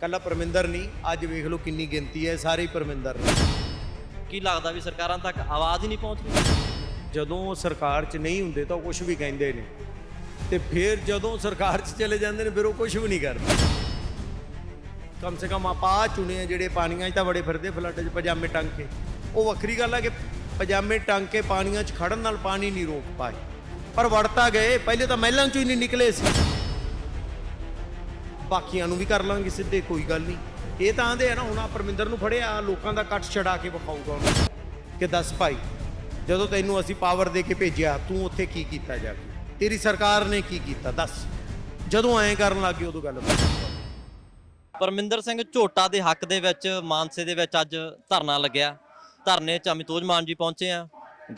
ਕੱਲਾ ਪਰਮਿੰਦਰ ਨਹੀਂ ਅੱਜ ਵੇਖ ਲਓ ਕਿੰਨੀ ਗਿਣਤੀ ਹੈ ਸਾਰੇ ਹੀ ਪਰਮਿੰਦਰ ਨੇ। ਕੀ ਲੱਗਦਾ ਵੀ ਸਰਕਾਰਾਂ ਤੱਕ ਆਵਾਜ਼ ਹੀ ਨਹੀਂ ਪਹੁੰਚ ਰਹੀ ਜਦੋਂ ਸਰਕਾਰ 'ਚ ਨਹੀਂ ਹੁੰਦੇ ਤਾਂ ਕੁਝ ਵੀ ਕਹਿੰਦੇ ਨੇ। ਤੇ ਫਿਰ ਜਦੋਂ ਸਰਕਾਰ 'ਚ ਚਲੇ ਜਾਂਦੇ ਨੇ ਫਿਰ ਉਹ ਕੁਝ ਵੀ ਨਹੀਂ ਕਰਦੇ। ਕਮ ਸੇ ਕਮ ਆਪਾਂ ਚੁਣੇ ਆ ਜਿਹੜੇ ਪਾਣੀਆਂ 'ਚ ਤਾਂ ਬੜੇ ਫਿਰਦੇ ਫਲੱਡ 'ਚ ਪਜਾਮੇ ਟੰਗ ਕੇ। ਉਹ ਵੱਖਰੀ ਗੱਲ ਆ ਕਿ ਪਜਾਮੇ ਟੰਗ ਕੇ ਪਾਣੀਆਂ 'ਚ ਖੜਨ ਨਾਲ ਪਾਣੀ ਨਹੀਂ ਰੋਕ ਪਾਏ। ਪਰ ਵੜਤਾ ਗਏ ਪਹਿਲੇ ਤਾਂ ਮਹਿਲਾਂ 'ਚੋਂ ਹੀ ਨਹੀਂ ਨਿਕਲੇ ਸੀ। ਬਾਕੀਆਂ ਨੂੰ ਵੀ ਕਰ ਲਾਂਗੇ ਸਿੱਧੇ, ਕੋਈ ਗੱਲ ਨਹੀਂ। ਇਹ ਤਾਂ ਆਂਦੇ ਆ ਨਾ, ਹੁਣ ਆ ਪਰਮਿੰਦਰ ਨੂੰ ਫੜਿਆ ਲੋਕਾਂ ਦਾ ਕੱਟ ਛਡਾ ਕੇ ਵਿਖਾਊਗਾ ਉਹਨੂੰ। ਕਿ ਦੱਸ ਭਾਈ, ਜਦੋਂ ਤੈਨੂੰ ਅਸੀਂ ਪਾਵਰ ਦੇ ਕੇ ਭੇਜਿਆ, ਤੂੰ ਉੱਥੇ ਕੀ ਕੀਤਾ ਜਾ ਕੇ? ਤੇਰੀ ਸਰਕਾਰ ਨੇ ਕੀ ਕੀਤਾ? ਦੱਸ। ਜਦੋਂ ਐਂ ਕਰਨ ਲੱਗੇ ਉਦੋਂ ਗੱਲ ਪਰਮਿੰਦਰ ਸਿੰਘ ਝੋਟਾ ਦੇ ਹੱਕ ਦੇ ਵਿੱਚ, ਮਾਨਸੇ ਦੇ ਵਿੱਚ ਅੱਜ ਧਰਨਾ ਲੱਗਿਆ। ਧਰਨੇ 'ਚ ਅਮਿਤੋਜ ਮਾਨ ਜੀ ਪਹੁੰਚੇ ਆ।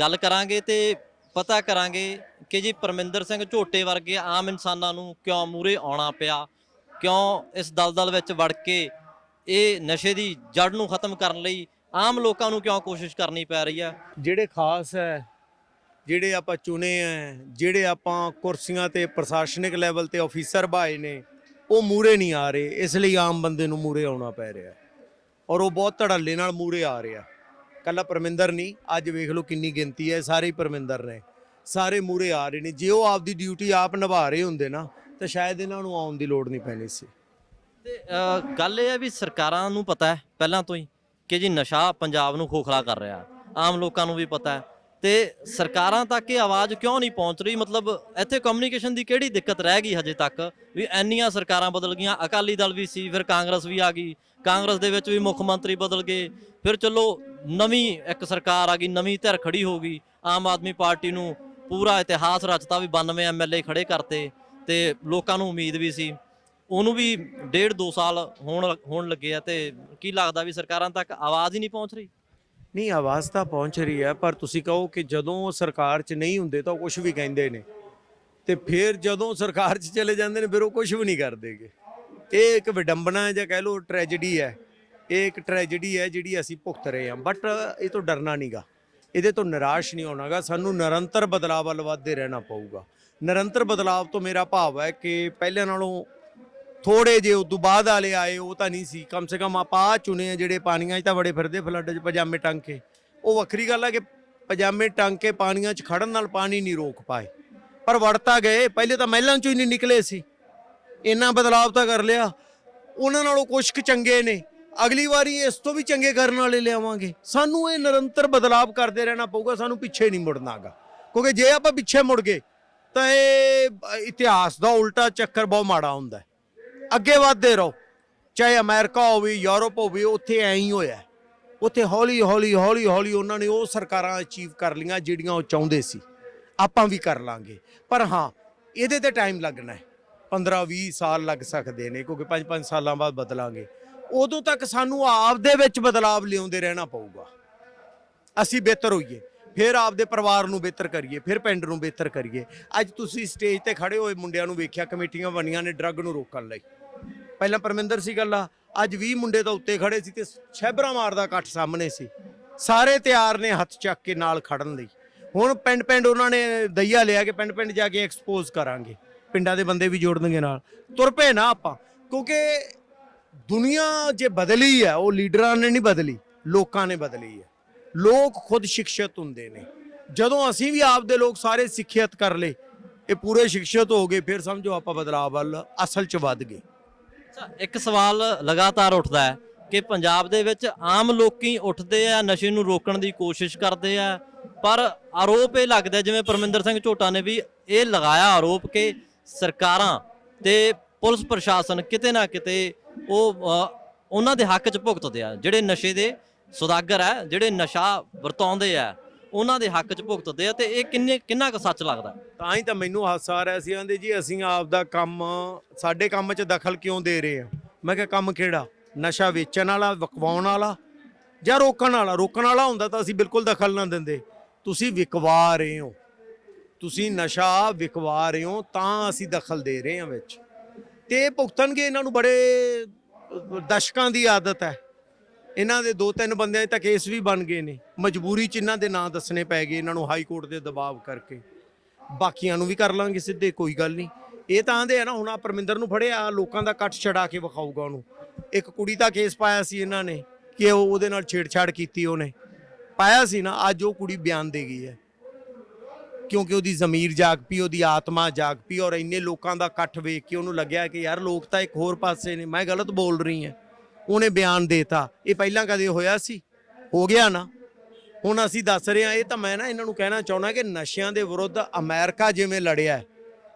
ਗੱਲ ਕਰਾਂਗੇ ਤੇ ਪਤਾ ਕਰਾਂਗੇ ਕਿ ਜੀ ਪਰਮਿੰਦਰ ਸਿੰਘ ਝੋਟੇ ਵਰਗੇ ਆਮ ਇਨਸਾਨਾਂ ਨੂੰ ਕਿਉਂ ਮੂਰੇ ਆਉਣਾ ਪਿਆ? ਕਿਉਂ ਇਸ ਦਲਦਲ ਵਿੱਚ ਵੜ ਕੇ ਇਹ ਨਸ਼ੇ ਦੀ ਜੜ ਨੂੰ ਖਤਮ ਕਰਨ ਲਈ ਆਮ ਲੋਕਾਂ ਨੂੰ ਕਿਉਂ ਕੋਸ਼ਿਸ਼ ਕਰਨੀ ਪੈ ਰਹੀ ਆ ਜਿਹੜੇ ਖਾਸ ਹੈ, ਜਿਹੜੇ ਆਪਾਂ ਚੁਣੇ ਹੈ, ਜਿਹੜੇ ਆਪਾਂ ਕੁਰਸੀਆਂ ਤੇ ਪ੍ਰਸ਼ਾਸਨਿਕ ਲੈਵਲ ਤੇ ਅਫੀਸਰ ਬਾਏ ਨੇ, ਉਹ ਮੂਰੇ ਨਹੀਂ ਆ ਰਹੇ। ਇਸ ਲਈ ਆਮ ਬੰਦੇ ਨੂੰ ਮੂਰੇ ਆਉਣਾ ਪੈ ਰਿਹਾ। ਔਰ ਉਹ ਬਹੁਤ ਧੜੱਲੇ ਨਾਲ ਮੂਰੇ ਆ ਰਿਹਾ। ਕੱਲਾ ਪਰਮਿੰਦਰ ਨਹੀਂ, ਅੱਜ ਵੇਖ ਲਓ ਕਿੰਨੀ ਗਿਣਤੀ ਹੈ, ਸਾਰੇ ਪਰਮਿੰਦਰ ਨੇ। ਸਾਰੇ ਮੂਰੇ ਆ ਰਹੇ ਨੇ। ਜੇ ਉਹ ਆਪਦੀ ਡਿਊਟੀ ਆਪ ਨਿਭਾ ਰਹੇ ਹੁੰਦੇ ਨਾ ਤਾਂ ਸ਼ਾਇਦ ਇਹਨਾਂ ਨੂੰ ਆਉਣ ਦੀ ਲੋੜ ਨਹੀਂ ਪੈਣੀ ਸੀ। ਤੇ ਅ, ਗੱਲ ਇਹ ਹੈ ਵੀ ਸਰਕਾਰਾਂ ਨੂੰ ਪਤਾ ਹੈ ਪਹਿਲਾਂ ਤੋਂ ਹੀ ਕਿ ਜੀ ਨਸ਼ਾ ਪੰਜਾਬ ਨੂੰ ਖੋਖਲਾ ਕਰ ਰਿਹਾ। ਆਮ ਲੋਕਾਂ ਨੂੰ ਵੀ ਪਤਾ ਹੈ। ਤੇ ਸਰਕਾਰਾਂ ਤੱਕ ਇਹ ਆਵਾਜ਼ ਕਿਉਂ ਨਹੀਂ ਪਹੁੰਚ ਰਹੀ? ਮਤਲਬ ਇੱਥੇ ਕਮਿਊਨੀਕੇਸ਼ਨ ਦੀ ਕਿਹੜੀ ਦਿੱਕਤ ਰਹਿ ਗਈ ਹਜੇ ਤੱਕ? ਵੀ ਇੰਨੀਆਂ ਸਰਕਾਰਾਂ ਬਦਲ ਗਈਆਂ ਅਕਾਲੀ ਦਲ ਵੀ ਸੀ ਫਿਰ ਕਾਂਗਰਸ ਵੀ ਆ ਗਈ। ਕਾਂਗਰਸ ਦੇ ਵਿੱਚ ਵੀ ਮੁੱਖ ਮੰਤਰੀ ਬਦਲ ਗਏ। ਫਿਰ ਚਲੋ ਨਵੀਂ ਇੱਕ ਸਰਕਾਰ ਆ ਗਈ ਨਵੀਂ ਧਿਰ ਖੜੀ ਹੋ ਗਈ। ਆਮ ਆਦਮੀ ਪਾਰਟੀ ਨੂੰ ਪੂਰਾ ਇਤਿਹਾਸ ਰਚਤਾ ਵੀ 92 ਐਮਐਲਏ ਖੜੇ ਕਰਤੇ। ਤੇ ਲੋਕਾਂ ਨੂੰ ਉਮੀਦ ਵੀ ਸੀ। ਉਹਨੂੰ ਵੀ ਡੇਢ ਦੋ ਸਾਲ ਹੋਣ ਹੋਣ ਲੱਗੇ ਆ ਤੇ ਕੀ ਲੱਗਦਾ ਵੀ ਸਰਕਾਰਾਂ ਤੱਕ ਆਵਾਜ਼ ਹੀ ਨਹੀਂ ਪਹੁੰਚ ਰਹੀ? ਨਹੀਂ, ਆਵਾਜ਼ ਤਾਂ ਪਹੁੰਚ ਰਹੀ ਹੈ ਪਰ ਤੁਸੀਂ ਕਹੋ ਕਿ ਜਦੋਂ ਸਰਕਾਰ 'ਚ ਨਹੀਂ ਹੁੰਦੇ ਤਾਂ ਕੁਝ ਵੀ ਕਹਿੰਦੇ ਨੇ। ਤੇ ਫਿਰ ਜਦੋਂ ਸਰਕਾਰ 'ਚ ਚਲੇ ਜਾਂਦੇ ਨੇ, ਫਿਰ ਉਹ ਕੁਝ ਵੀ ਨਹੀਂ ਕਰਦੇਗੇ ਇਹ ਇੱਕ ਵਿਡੰਬਨਾ ਹੈ ਜਾਂ ਕਹਿ ਲਓ ਟ੍ਰੈਜੇਡੀ ਹੈ। ਇਹ ਇੱਕ ਟ੍ਰੈਜੇਡੀ ਹੈ ਜਿਹੜੀ ਅਸੀਂ ਭੁਗਤ ਰਹੇ ਹਾਂ। ਬਟ ਇਹ ਤੋਂ ਡਰਨਾ ਨਹੀਂਗਾ ਇਹਦੇ ਤੋਂ ਨਿਰਾਸ਼ ਨਹੀਂ ਹੋਣਾਗਾ। ਸਾਨੂੰ ਨਿਰੰਤਰ ਬਦਲਾਅ ਵੱਲ ਵਧਦੇ ਰਹਿਣਾ ਪਊਗਾ। ਨਿਰੰਤਰ ਬਦਲਾਅ ਤੋਂ ਮੇਰਾ ਭਾਵ ਹੈ ਕਿ ਪਹਿਲਾਂ ਨਾਲੋਂ ਥੋੜੇ ਜੇ ਉਦੋਂ ਬਾਅਦ ਵਾਲੇ ਆਏ, ਉਹ ਤਾਂ ਨਹੀਂ ਸੀ। ਕਮ ਸੇ ਕਮ ਆਪਾਂ ਆਹ ਚੁਣੇ ਆ ਜਿਹੜੇ ਪਾਣੀਆਂ 'ਚ ਤਾਂ ਬੜੇ ਫਿਰਦੇ, ਫਲੱਡ 'ਚ ਪਜਾਮੇ ਟੰਗ ਕੇ। ਉਹ ਵੱਖਰੀ ਗੱਲ ਹੈ ਕਿ ਪਜਾਮੇ ਟੰਗ ਕੇ ਪਾਣੀਆਂ 'ਚ ਖੜਨ ਨਾਲ ਪਾਣੀ ਨਹੀਂ ਰੋਕ ਪਾਏ। ਪਰ ਵੜਤਾ ਗਏ, ਪਹਿਲੇ ਤਾਂ ਮਹਿਲਾਂ 'ਚੋਂ ਹੀ ਨਹੀਂ ਨਿਕਲੇ ਸੀ। ਇੰਨਾ ਬਦਲਾਅ ਤਾਂ ਕਰ ਲਿਆ। ਉਹਨਾਂ ਨਾਲੋਂ ਕੁਛ ਕੁ ਚੰਗੇ ਨੇ। ਅਗਲੀ ਵਾਰੀ ਇਸ ਤੋਂ ਵੀ ਚੰਗੇ ਕਰਨ ਵਾਲੇ ਲਿਆਵਾਂਗੇ। ਸਾਨੂੰ ਇਹ ਨਿਰੰਤਰ ਬਦਲਾਅ ਕਰਦੇ ਰਹਿਣਾ ਪਊਗਾ, ਸਾਨੂੰ ਪਿੱਛੇ ਨਹੀਂ ਮੁੜਨਾਗਾ। ਕਿਉਂਕਿ ਜੇ ਆਪਾਂ ਪਿੱਛੇ ਮੁੜ ਗਏ ਤਾਂ ਇਹ ਇਤਿਹਾਸ ਦਾ ਉਲਟਾ ਚੱਕਰ ਬਹੁਤ ਮਾੜਾ ਹੁੰਦਾ ਅੱਗੇ ਵਧਦੇ ਰਹੋ। ਚਾਹੇ ਅਮਰੀਕਾ ਹੋਵੇ, ਯੂਰਪ ਹੋਵੇ, ਉੱਥੇ ਐਂ ਹੀ ਹੋਇਆ ਉੱਥੇ ਹੌਲੀ ਹੌਲੀ ਹੌਲੀ ਹੌਲੀ ਉਹਨਾਂ ਨੇ ਉਹ ਸਰਕਾਰਾਂ ਅਚੀਵ ਕਰ ਲੀਆਂ ਜਿਹੜੀਆਂ ਉਹ ਚਾਹੁੰਦੇ ਸੀ। ਆਪਾਂ ਵੀ ਕਰ ਲਾਂਗੇ। ਪਰ ਹਾਂ, ਇਹਦੇ ਤੇ ਟਾਈਮ ਲੱਗਣਾ ਹੈ। 15 20 ਸਾਲ ਲੱਗ ਸਕਦੇ ਨੇ, ਕਿਉਂਕਿ 5-5 ਸਾਲਾਂ ਬਾਅਦ ਬਦਲਾਂਗੇ। ਉਦੋਂ ਤੱਕ ਸਾਨੂੰ ਆਪ ਦੇ ਵਿੱਚ ਬਦਲਾਵ ਲਿਆਉਂਦੇ ਰਹਿਣਾ ਪਊਗਾ। ਅਸੀਂ ਬਿਹਤਰ ਹੋਈਏ। ਫਿਰ ਆਪਦੇ ਪਰਿਵਾਰ ਨੂੰ ਬਿਹਤਰ ਕਰੀਏ, ਫਿਰ ਪਿੰਡ ਨੂੰ ਬਿਹਤਰ ਕਰੀਏ। ਅੱਜ ਤੁਸੀਂ ਸਟੇਜ ਤੇ ਖੜੇ ਹੋਏ ਮੁੰਡਿਆਂ ਨੂੰ ਵੇਖਿਆ, ਕਮੇਟੀਆਂ ਬਣੀਆਂ ਨੇ ਡਰੱਗ ਨੂੰ ਰੋਕਣ ਲਈ। ਪਹਿਲਾਂ ਪਰਮਿੰਦਰ ਸੀ ਗੱਲਾਂ, ਅੱਜ 20 ਮੁੰਡੇ ਤਾਂ ਉੱਤੇ ਖੜੇ ਸੀ ਤੇ ਛੈਬਰਾ ਮਾਰਦਾ ਇਕੱਠ ਸਾਹਮਣੇ ਸੀ। ਸਾਰੇ ਤਿਆਰ ਨੇ ਹੱਥ ਚੱਕ ਕੇ ਨਾਲ ਖੜਨ ਲਈ। ਹੁਣ ਪਿੰਡ ਪਿੰਡ ਉਹਨਾਂ ਨੇ ਦਈਆ ਲਿਆ ਕਿ ਪਿੰਡ ਪਿੰਡ ਜਾ ਕੇ ਐਕਸਪੋਜ਼ ਕਰਾਂਗੇ। ਪਿੰਡਾਂ ਦੇ ਬੰਦੇ ਵੀ ਜੋੜਨਗੇ ਨਾਲ। ਤੁਰ ਪਏ ਨਾ ਆਪਾਂ, ਕਿਉਂਕਿ ਦੁਨੀਆ ਜੇ ਬਦਲੀ ਹੈ, ਉਹ ਲੀਡਰਾਂ ਨੇ ਨਹੀਂ ਬਦਲੀ, ਲੋਕਾਂ ਨੇ ਬਦਲੀ ਹੈ। ਲੋਕ ਖੁਦ ਸਿੱਖਿਅਤ ਹੁੰਦੇ ਨੇ। ਜਦੋਂ ਅਸੀਂ ਵੀ ਆਪਦੇ ਲੋਕ ਸਾਰੇ ਸਿੱਖਿਅਤ ਕਰ ਲਏ, ਇਹ ਪੂਰੇ ਸਿੱਖਿਅਤ ਹੋ ਗਏ, ਫਿਰ ਸਮਝੋ ਆਪਾਂ ਬਦਲਾਅ ਵੱਲ, ਅਸਲ 'ਚ ਵੱਧ ਗਏ। ਇੱਕ ਸਵਾਲ ਲਗਾਤਾਰ ਉੱਠਦਾ ਹੈ ਕਿ ਪੰਜਾਬ ਦੇ ਵਿੱਚ ਆਮ ਲੋਕੀ ਉੱਠਦੇ ਆ, ਨਸ਼ੇ ਨੂੰ ਰੋਕਣ ਦੀ ਕੋਸ਼ਿਸ਼ ਕਰਦੇ ਆ, ਪਰ ਆਰੋਪ ਇਹ ਲੱਗਦਾ ਜਿਵੇਂ ਪਰਮਿੰਦਰ ਸਿੰਘ ਝੋਟਾ ਨੇ ਵੀ ਇਹ ਲਗਾਇਆ ਆਰੋਪ ਕਿ ਸਰਕਾਰਾਂ ਤੇ ਪੁਲਿਸ ਪ੍ਰਸ਼ਾਸਨ ਕਿਤੇ ਨਾ ਕਿਤੇ ਉਹ ਉਹਨਾਂ ਦੇ ਹੱਕ 'ਚ ਭੁਗਤਦੇ ਆ, ਜਿਹੜੇ ਨਸ਼ੇ ਦੇ ਸੁਦਾਗਰ ਹੈ ਜਿਹੜੇ ਨਸ਼ਾ ਵਰਤਾਉਂਦੇ ਆ ਉਹਨਾਂ ਦੇ ਹੱਕ 'ਚ ਭੁਗਤਦੇ ਆ ਤੇ ਇਹ ਕਿੰਨੇ ਕਿੰਨਾ ਕੁ ਸੱਚ ਲੱਗਦਾ? ਤਾਂ ਹੀ ਤਾਂ ਮੈਨੂੰ ਹਾਸਾ ਆ ਰਿਹਾ ਸੀ ਕਹਿੰਦੇ ਜੀ ਅਸੀਂ ਆਪਦਾ ਕੰਮ ਸਾਡੇ ਕੰਮ 'ਚ ਦਖਲ ਕਿਉਂ ਦੇ ਰਹੇ ਆ? ਮੈਂ ਕਿਹਾ ਕੰਮ ਕਿਹੜਾ? ਨਸ਼ਾ ਵੇਚਣ ਵਾਲਾ ਵਿਕਵਾਉਣ ਵਾਲਾ ਜਾਂ ਰੋਕਣ ਵਾਲਾ? ਰੋਕਣ ਵਾਲਾ ਹੁੰਦਾ ਤਾਂ ਅਸੀਂ ਬਿਲਕੁਲ ਦਖਲ ਨਾ ਦਿੰਦੇ। ਤੁਸੀਂ ਵਿਕਵਾ ਰਹੇ ਹੋ। ਤੁਸੀਂ ਨਸ਼ਾ ਵਿਕਵਾ ਰਹੇ ਹੋ ਤਾਂ ਅਸੀਂ ਦਖਲ ਦੇ ਰਹੇ ਹਾਂ ਵਿੱਚ। ਤੇ ਇਹ ਭੁਗਤਣਗੇ ਇਹਨਾਂ ਨੂੰ ਬੜੇ ਅਹ, ਦਸ਼ਕਾਂ ਦੀ ਆਦਤ ਹੈ। ਇਹਨਾਂ ਦੇ ਦੋ ਤਿੰਨ ਬੰਦਿਆਂ 'ਚ ਤਾਂ ਕੇਸ ਵੀ ਬਣ ਗਏ ਨੇ। ਮਜਬੂਰੀ 'ਚ ਇਹਨਾਂ ਦੇ ਨਾਂ ਦੱਸਣੇ ਪੈ ਗਏ ਇਹਨਾਂ ਨੂੰ ਹਾਈ ਕੋਰਟ ਦੇ ਦਬਾਅ ਕਰਕੇ। ਬਾਕੀਆਂ ਨੂੰ ਵੀ ਕਰ ਲਾਂਗੇ ਸਿੱਧੇ, ਕੋਈ ਗੱਲ ਨਹੀਂ। ਇਹ ਤਾਂ ਆਂਦੇ ਆ ਨਾ, ਹੁਣ ਆ ਪਰਮਿੰਦਰ ਨੂੰ ਫੜਿਆ ਲੋਕਾਂ ਦਾ ਕੱਟ ਛਡਾ ਕੇ ਵਿਖਾਊਗਾ ਉਹਨੂੰ। ਇੱਕ ਕੁੜੀ ਦਾ ਕੇਸ ਪਾਇਆ ਸੀ ਇਹਨਾਂ ਨੇ ਕਿ ਉਹ ਉਹਦੇ ਨਾਲ ਛੇੜਛਾੜ ਕੀਤੀ ਉਹਨੇ। ਪਾਇਆ ਸੀ ਨਾ, ਅੱਜ ਉਹ ਕੁੜੀ ਬਿਆਨ ਦੇ ਗਈ ਹੈ। ਕਿਉਂਕਿ ਉਹਦੀ ਜ਼ਮੀਰ ਜਾਗ ਪਈ, ਉਹਦੀ ਆਤਮਾ ਜਾਗ ਪਈ ਔਰ ਇੰਨੇ ਲੋਕਾਂ ਦਾ ਇਕੱਠ ਵੇਖ ਕੇ ਉਹਨੂੰ ਲੱਗਿਆ ਕਿ ਯਾਰ ਲੋਕ ਤਾਂ ਇੱਕ ਹੋਰ ਪਾਸੇ ਨੇ, ਮੈਂ ਗਲਤ ਬੋਲ ਰਹੀ ਹਾਂ। ਉਹਨੇ ਬਿਆਨ ਦੇਤਾ। ਇਹ ਪਹਿਲਾਂ ਕਦੇ ਹੋਇਆ ਸੀ? ਹੋ ਗਿਆ ਨਾ। ਹੁਣ ਅਸੀਂ ਦੱਸ ਰਹੇ ਹਾਂ, ਇਹ ਤਾਂ ਮੈਂ ਨਾ ਇਹਨਾਂ ਨੂੰ ਕਹਿਣਾ ਚਾਹੁੰਦਾ ਕਿ ਨਸ਼ਿਆਂ ਦੇ ਵਿਰੁੱਧ ਅਮਰੀਕਾ ਜਿਵੇਂ ਲੜਿਆ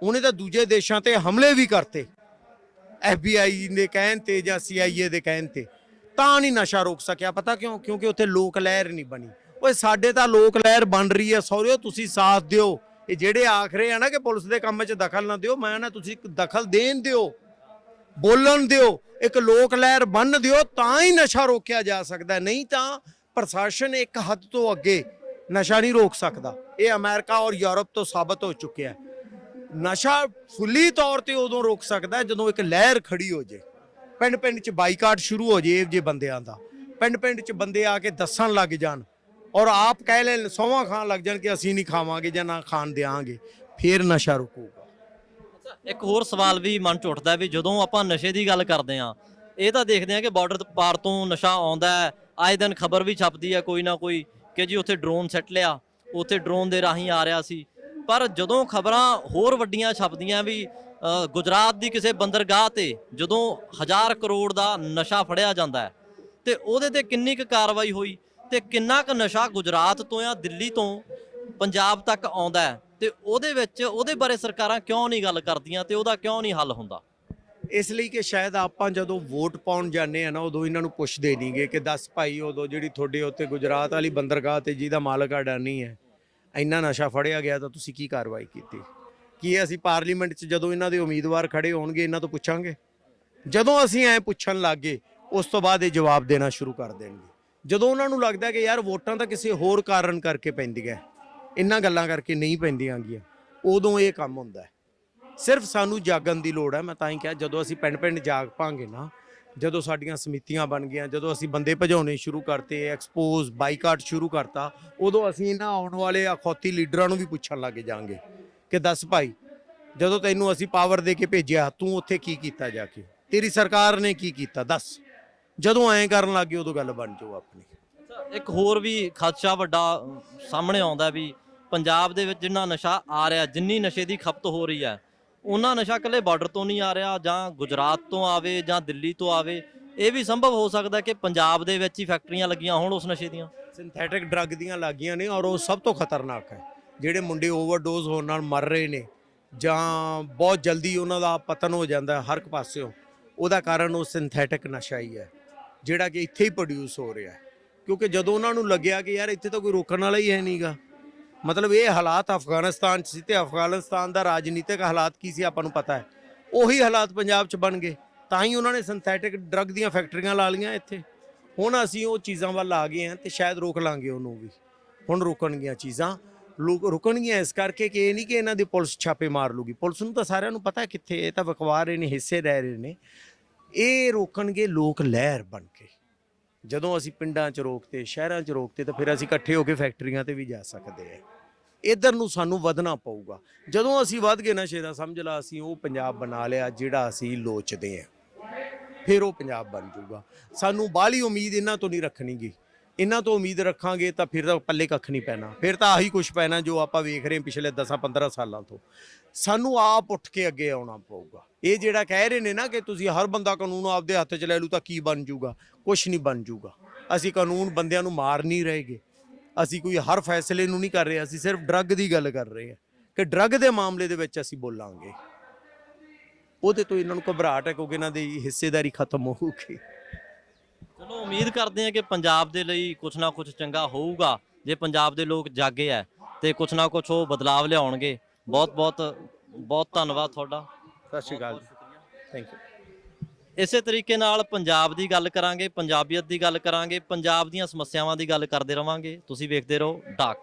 ਉਹਨੇ ਤਾਂ ਦੂਜੇ ਦੇਸ਼ਾਂ ਤੇ ਹਮਲੇ ਵੀ ਕਰਤੇ। FBI ਦੇ ਕਹਿਣ ਤੇ ਜਾਂ CIA ਦੇ ਕਹਿਣ ਤੇ। ਤਾਂ ਨਹੀਂ ਨਸ਼ਾ ਰੋਕ ਸਕਿਆ। ਪਤਾ ਕਿਉਂ? ਕਿਉਂਕਿ ਉੱਥੇ ਲੋਕ ਲਹਿਰ ਨਹੀਂ ਬਣੀ। ਓਏ, ਸਾਡੇ ਤਾਂ ਲੋਕ ਲਹਿਰ ਬਣ ਰਹੀ ਹੈ। ਸੌਰਿਓ ਤੁਸੀਂ ਸਾਥ ਦਿਓ। ਇਹ ਜਿਹੜੇ ਆਖ ਰਹੇ ਆ ਨਾ ਕਿ ਪੁਲਿਸ ਦੇ ਕੰਮ 'ਚ ਦਖਲ ਨਾ ਦਿਓ, ਮੈਂ ਨਾ ਤੁਸੀਂ ਦਖਲ ਦੇਣ ਦਿਓ। ਬੋਲਣ ਦਿਓ, ਇੱਕ ਲੋਕ ਲਹਿਰ ਬੰਨ ਦਿਓ, ਤਾਂ ਹੀ ਨਸ਼ਾ ਰੋਕਿਆ ਜਾ ਸਕਦਾ। ਨਹੀਂ ਤਾਂ ਪ੍ਰਸ਼ਾਸਨ ਇੱਕ ਹੱਦ ਤੋਂ ਅੱਗੇ ਨਸ਼ਾ ਨਹੀਂ ਰੋਕ ਸਕਦਾ। ਇਹ ਅਮਰੀਕਾ ਔਰ ਯੂਰਪ ਤੋਂ ਸਾਬਤ ਹੋ ਚੁੱਕਿਆ ਹੈ। ਨਸ਼ਾ ਫੁੱਲੀ ਤੌਰ ਤੇ ਉਦੋਂ ਰੋਕ ਸਕਦਾ ਜਦੋਂ ਇੱਕ ਲਹਿਰ ਖੜੀ ਹੋ ਜੇ ਪਿੰਡ ਪਿੰਡ 'ਚ ਬਾਈਕਾਟ ਸ਼ੁਰੂ ਹੋ ਜੇ ਜੇ ਬੰਦਿਆਂ ਦਾ। ਪਿੰਡ ਪਿੰਡ 'ਚ ਬੰਦੇ ਆ ਕੇ ਦੱਸਣ ਲੱਗ ਜਾਣ ਔਰ ਆਪ ਕਹਿ ਲੈਣ ਸੌਵਾਂ ਖਾਣ ਲੱਗ ਜਾਣ ਕਿ ਅਸੀਂ ਨਹੀਂ ਖਾਵਾਂਗੇ ਜਾਂ ਨਾ ਖਾਣ ਦਿਆਂਗੇ, ਫਿਰ ਨਸ਼ਾ ਰੁਕੂਗਾ। ਇੱਕ ਹੋਰ ਸਵਾਲ ਵੀ ਮਨ ਚ ਉੱਠਦਾ ਵੀ ਜਦੋਂ ਆਪਾਂ ਨਸ਼ੇ ਦੀ ਗੱਲ ਕਰਦੇ ਆ ਇਹ ਤਾਂ ਦੇਖਦੇ ਆ ਕਿ ਬਾਰਡਰ ਪਾਰ ਤੋਂ ਨਸ਼ਾ ਆਉਂਦਾ ਹੈ, ਆਏ ਦਿਨ ਖਬਰ ਵੀ ਛਪਦੀ ਹੈ ਕੋਈ ਨਾ ਕੋਈ ਕਿ ਜੀ ਉੱਥੇ ਡਰੋਨ ਸੱਟ ਲਿਆ, ਉੱਥੇ ਡਰੋਨ ਦੇ ਰਾਹੀਂ ਆ ਰਿਹਾ ਸੀ। ਪਰ ਜਦੋਂ ਖਬਰਾਂ ਹੋਰ ਵੱਡੀਆਂ ਛਪਦੀਆਂ ਵੀ ਗੁਜਰਾਤ ਦੀ ਕਿਸੇ ਬੰਦਰਗਾਹ ਤੇ ਜਦੋਂ ਹਜ਼ਾਰ ਕਰੋੜ ਦਾ ਨਸ਼ਾ ਫੜਿਆ ਜਾਂਦਾ ਹੈ, ਤੇ ਉਹਦੇ ਤੇ ਕਿੰਨੀ ਕੁ ਕਾਰਵਾਈ ਹੋਈ ਤੇ ਕਿੰਨਾ ਕੁ ਨਸ਼ਾ ਗੁਜਰਾਤ ਤੋਂ ਜਾਂ ਦਿੱਲੀ ਤੋਂ ਪੰਜਾਬ ਤੱਕ ਆਉਂਦਾ ਹੈ ਤੇ ਉਹਦੇ ਵਿੱਚ, ਉਹਦੇ ਬਾਰੇ ਸਰਕਾਰਾਂ ਕਿਉਂ ਨਹੀਂ ਗੱਲ ਕਰਦੀਆਂ ਤੇ ਉਹਦਾ ਕਿਉਂ ਨਹੀਂ ਹੱਲ ਹੁੰਦਾ? ਇਸ ਲਈ ਕਿ ਸ਼ਾਇਦ ਆਪਾਂ ਜਦੋਂ ਵੋਟ ਪਾਉਣ ਜਾਂਦੇ ਆ ਨਾ, ਉਦੋਂ ਇਹਨਾਂ ਨੂੰ ਪੁੱਛਦੇ ਨਹੀਂਗੇ ਕਿ ਦੱਸ ਭਾਈ, ਉਦੋਂ ਜਿਹੜੀ ਤੁਹਾਡੇ ਉੱਤੇ ਗੁਜਰਾਤ ਵਾਲੀ ਬੰਦਰਗਾਹ ਤੇ ਜਿਹਦਾ ਮਾਲਕ ਅਡਾਨੀ ਹੈ, ਇੰਨਾ ਨਸ਼ਾ ਫੜਿਆ ਗਿਆ ਤਾਂ ਤੁਸੀਂ ਕੀ ਕਾਰਵਾਈ ਕੀਤੀ? ਕੀ ਅਸੀਂ ਪਾਰਲੀਮੈਂਟ 'ਚ ਜਦੋਂ ਇਹਨਾਂ ਦੇ ਉਮੀਦਵਾਰ ਖੜੇ ਹੋਣਗੇ, ਇਹਨਾਂ ਤੋਂ ਪੁੱਛਾਂਗੇ? ਜਦੋਂ ਅਸੀਂ ਐ ਪੁੱਛਣ ਲੱਗੇ ਉਸ ਤੋਂ ਬਾਅਦ ਇਹ ਜਵਾਬ ਦੇਣਾ ਸ਼ੁਰੂ ਕਰ ਦੇਣਗੇ। ਜਦੋਂ ਉਹਨਾਂ ਨੂੰ ਲੱਗਦਾ ਕਿ ਯਾਰ ਵੋਟਾਂ ਤਾਂ ਕਿਸੇ ਹੋਰ ਕਾਰਨ ਕਰਕੇ ਪੈਂਦੀਆਂ ਇਹਨਾਂ ਗੱਲਾਂ ਕਰਕੇ ਨਹੀਂ ਪੈਂਦੀਆਂ ਗੀਆਂ। ਉਦੋਂ ਇਹ ਕੰਮ ਹੁੰਦਾ ਸਿਰਫ ਸਾਨੂੰ ਜਾਗਣ ਦੀ ਲੋੜ ਹੈ। ਮੈਂ ਤਾਂ ਹੀ ਕਿਹਾ, ਜਦੋਂ ਅਸੀਂ ਪਿੰਡ ਪਿੰਡ ਜਾਗ ਪਾਂਗੇ ਨਾ, ਜਦੋਂ ਸਾਡੀਆਂ ਸਮਿਤੀਆਂ ਬਣ ਗਈਆਂ, ਜਦੋਂ ਅਸੀਂ ਬੰਦੇ ਭਜਾਉਣੇ ਸ਼ੁਰੂ ਕਰਤੇ ਐਕਸਪੋਜ਼ ਬਾਈਕਾਟ ਸ਼ੁਰੂ ਕਰਤਾ, ਉਦੋਂ ਅਸੀਂ ਇਹਨਾਂ ਆਉਣ ਵਾਲੇ ਅਖੌਤੀ ਲੀਡਰਾਂ ਨੂੰ ਵੀ ਪੁੱਛਣ ਲੱਗ ਜਾਾਂਗੇ ਕਿ ਦੱਸ ਭਾਈ, ਜਦੋਂ ਤੈਨੂੰ ਅਸੀਂ ਪਾਵਰ ਦੇ ਕੇ ਭੇਜਿਆ, ਤੂੰ ਉੱਥੇ ਕੀ ਕੀਤਾ ਜਾ ਕੇ? ਤੇਰੀ ਸਰਕਾਰ ਨੇ ਕੀ ਕੀਤਾ? ਦੱਸ। ਜਦੋਂ ਐਂ ਕਰਨ ਲੱਗੇ ਉਦੋਂ ਗੱਲ ਬਣ ਜਾਊ ਆਪਣੀ। ਇੱਕ ਹੋਰ ਵੀ ਖਦਸ਼ਾ ਵੱਡਾ ਸਾਹਮਣੇ ਆਉਂਦਾ ਵੀ ਪੰਜਾਬ ਦੇ ਵਿੱਚ ਜਿੰਨਾ ਨਸ਼ਾ ਆ ਰਿਹਾ, ਜਿੰਨੀ ਨਸ਼ੇ ਦੀ ਖਪਤ ਹੋ ਰਹੀ ਹੈ, ਉਹਨਾਂ ਨਸ਼ਾ ਇਕੱਲੇ ਬਾਰਡਰ ਤੋਂ ਨਹੀਂ ਆ ਰਿਹਾ ਜਾਂ ਗੁਜਰਾਤ ਤੋਂ ਆਵੇ ਜਾਂ ਦਿੱਲੀ ਤੋਂ ਆਵੇ। ਇਹ ਵੀ ਸੰਭਵ ਹੋ ਸਕਦਾ ਕਿ ਪੰਜਾਬ ਦੇ ਵਿੱਚ ਹੀ ਫੈਕਟਰੀਆਂ ਲੱਗੀਆਂ ਹੋਣ ਉਸ ਨਸ਼ੇ ਦੀਆਂ। ਸਿੰਥੈਟਿਕ ਡਰੱਗ ਦੀਆਂ ਲੱਗੀਆਂ ਨੇ ਔਰ ਉਹ ਸਭ ਤੋਂ ਖਤਰਨਾਕ ਹੈ। ਜਿਹੜੇ ਮੁੰਡੇ ਓਵਰਡੋਜ਼ ਹੋਣ ਨਾਲ ਮਰ ਰਹੇ ਨੇ ਜਾਂ ਬਹੁਤ ਜਲਦੀ ਉਹਨਾਂ ਦਾ ਪਤਨ ਹੋ ਜਾਂਦਾ ਹਰ ਇੱਕ ਪਾਸਿਓਂ, ਉਹਦਾ ਕਾਰਨ ਉਹ ਸਿੰਥੈਟਿਕ ਨਸ਼ਾ ਹੀ ਹੈ, ਜਿਹੜਾ ਕਿ ਇੱਥੇ ਹੀ ਪ੍ਰੋਡਿਊਸ ਹੋ ਰਿਹਾ ਕਿਉਂਕਿ ਜਦੋਂ ਉਹਨਾਂ ਨੂੰ ਲੱਗਿਆ ਕਿ ਯਾਰ ਇੱਥੇ ਤਾਂ ਕੋਈ ਰੋਕਣ ਵਾਲਾ ਹੀ ਹੈ ਨਹੀਂਗਾ ਮਤਲਬ ਇਹ ਹਾਲਾਤ ਅਫਗਾਨਿਸਤਾਨ 'ਚ ਸੀ ਤੇ ਅਫਗਾਨਿਸਤਾਨ ਦਾ ਰਾਜਨੀਤਿਕ ਹਾਲਾਤ ਕੀ ਸੀ ਆਪਾਂ ਨੂੰ ਪਤਾ ਹੈ। ਉਹੀ ਹਾਲਾਤ ਪੰਜਾਬ 'ਚ ਬਣ ਗਏ। ਤਾਂ ਹੀ ਉਹਨਾਂ ਨੇ ਸਿੰਥੈਟਿਕ ਡਰੱਗ ਦੀਆਂ ਫੈਕਟਰੀਆਂ ਲਾ ਲਈਆਂ ਇੱਥੇ। ਹੁਣ ਅਸੀਂ ਉਹ ਚੀਜ਼ਾਂ ਵੱਲ ਆ ਗਏ ਹਾਂ ਤੇ ਸ਼ਾਇਦ ਰੋਕ ਲਾਂਗੇ ਉਹਨੂੰ ਵੀ। ਹੁਣ ਰੁਕਣਗੀਆਂ ਚੀਜ਼ਾਂ। ਲੋਕ ਰੁਕਣਗੀਆਂ ਇਸ ਕਰਕੇ ਕਿ ਇਹ ਨਹੀਂ ਕਿ ਇਹਨਾਂ ਦੀ ਪੁਲਿਸ ਛਾਪੇ ਮਾਰ ਲੂਗੀ। ਪੁਲਿਸ ਨੂੰ ਤਾਂ ਸਾਰਿਆਂ ਨੂੰ ਪਤਾ ਕਿੱਥੇ ਇਹ ਤਾਂ ਵਕਵਾ ਰਹੇ ਨੇ, ਹਿੱਸੇ ਰਹਿ ਰਹੇ ਨੇ। ਇਹ ਰੋਕਣਗੇ ਲੋਕ ਲਹਿਰ ਬਣ ਕੇ। ਜਦੋਂ ਅਸੀਂ ਪਿੰਡਾਂ 'ਚ ਰੋਕਤੇ, ਸ਼ਹਿਰਾਂ 'ਚ ਰੋਕਤੇ, ਤਾਂ ਫਿਰ ਅਸੀਂ ਇਕੱਠੇ ਹੋ ਕੇ ਫੈਕਟਰੀਆਂ ਤੇ ਵੀ ਜਾ ਸਕਦੇ ਆ ਇਧਰ ਨੂੰ ਸਾਨੂੰ ਵਧਣਾ ਪਊਗਾ। ਜਦੋਂ ਅਸੀਂ ਵੱਧ ਗਏ ਨਾ ਸ਼ੇਰਾ ਸਮਝ ਲਾ ਅਸੀਂ ਉਹ ਪੰਜਾਬ ਬਣਾ ਲਿਆ ਜਿਹੜਾ ਅਸੀਂ ਲੋਚਦੇ ਆ ਫਿਰ ਉਹ ਪੰਜਾਬ ਬਣ ਜਾਊਗਾ। ਸਾਨੂੰ ਬਾਹਲੀ ਉਮੀਦ ਇਹਨਾਂ ਤੋਂ ਨਹੀਂ ਰੱਖਣੀਗੀ ਇਹਨਾਂ ਤੋਂ ਉਮੀਦ ਰੱਖਾਂਗੇ ਤਾਂ ਫਿਰ ਤਾਂ ਪੱਲੇ ਕੱਖ ਨਹੀਂ ਪੈਣਾ। ਫਿਰ ਤਾਂ ਆਹੀ ਕੁਝ ਪੈਣਾ ਜੋ ਆਪਾਂ ਵੇਖ ਰਹੇ ਹਾਂ ਪਿਛਲੇ 10-15 ਸਾਲਾਂ ਤੋਂ। ਸਾਨੂੰ ਆਪ ਉੱਠ ਕੇ ਅੱਗੇ ਆਉਣਾ ਪਊਗਾ। ਇਹ ਜਿਹੜਾ ਕਹਿ ਰਹੇ ਨੇ ਨਾ ਕਿ ਤੁਸੀਂ ਹਰ ਬੰਦਾ ਕਾਨੂੰਨ ਆਪਦੇ ਹੱਥ 'ਚ ਲੈ ਲੂ ਤਾਂ ਕੀ ਬਣ ਜਾਊਗਾ ਕੁਝ ਨਹੀਂ ਬਣ ਜਾਊਗਾ ਅਸੀਂ ਕਾਨੂੰਨ ਬੰਦਿਆਂ ਨੂੰ ਮਾਰ ਨਹੀਂ ਰਹੇਗੇ। ਅਸੀਂ ਕੋਈ ਹਰ ਫੈਸਲੇ ਨੂੰ ਨਹੀਂ ਕਰ ਰਹੇ, ਅਸੀਂ ਸਿਰਫ ਡਰੱਗ ਦੀ ਗੱਲ ਕਰ ਰਹੇ ਹਾਂ ਕਿ ਡਰੱਗ ਦੇ ਮਾਮਲੇ ਦੇ ਵਿੱਚ ਅਸੀਂ ਬੋਲਾਂਗੇ। ਉਹਦੇ ਤੋਂ ਇਹਨਾਂ ਨੂੰ ਘਬਰਾਹਟ ਹੈ ਕਿਉਂਕਿ ਇਹਨਾਂ ਦੀ ਹਿੱਸੇਦਾਰੀ ਖਤਮ ਹੋਊਗੀ। ਚਲੋ ਉਮੀਦ ਕਰਦੇ ਹਾਂ ਕਿ ਪੰਜਾਬ ਦੇ ਲਈ ਕੁਝ ਨਾ ਕੁਝ ਚੰਗਾ ਹੋਊਗਾ। ਜੇ ਪੰਜਾਬ ਦੇ ਲੋਕ ਜਾਗੇ ਹੈ ਤੇ ਕੁਝ ਨਾ ਕੁਝ ਉਹ ਬਦਲਾਵ ਲਿਆਉਣਗੇ। ਬਹੁਤ ਬਹੁਤ ਬਹੁਤ ਧੰਨਵਾਦ ਤੁਹਾਡਾ। ਸਤਿ ਸ਼੍ਰੀ ਅਕਾਲ ਥੈਂਕ ਯੂ ਇਸੇ ਤਰੀਕੇ ਨਾਲ ਪੰਜਾਬ ਦੀ ਗੱਲ ਕਰਾਂਗੇ ਪੰਜਾਬੀਅਤ ਦੀ ਗੱਲ ਕਰਾਂਗੇ ਪੰਜਾਬ ਦੀਆਂ ਸਮੱਸਿਆਵਾਂ ਦੀ ਗੱਲ ਕਰਦੇ ਰਵਾਂਗੇ। ਤੁਸੀਂ ਵੇਖਦੇ ਰਹੋ ਡਾਕ।